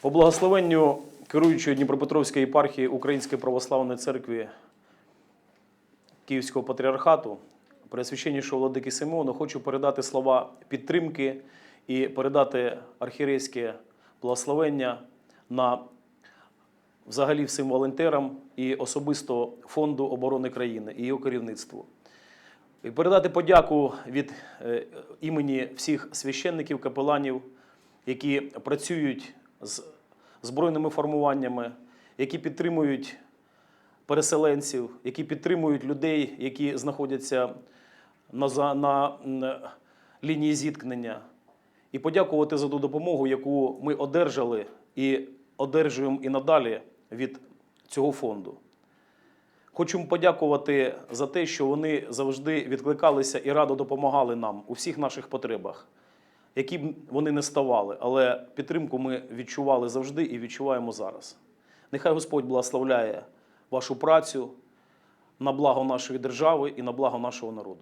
По благословенню керуючої Дніпропетровської єпархії Української православної церкви Київського патріархату, Преосвященнішого владики Симеону, хочу передати слова підтримки і передати архірейське благословення на взагалі всім волонтерам і особисто Фонду оборони країни і його керівництву. І передати подяку від е, імені всіх священників, капеланів, які працюють з збройними формуваннями, які підтримують переселенців, які підтримують людей, які знаходяться на, за- на лінії зіткнення, і подякувати за ту допомогу, яку ми одержали і одержуємо і надалі від цього фонду. Хочу подякувати за те, що вони завжди відкликалися і радо допомагали нам у всіх наших потребах, які б вони не ставали, але підтримку ми відчували завжди і відчуваємо зараз. Нехай Господь благословляє вашу працю на благо нашої держави і на благо нашого народу.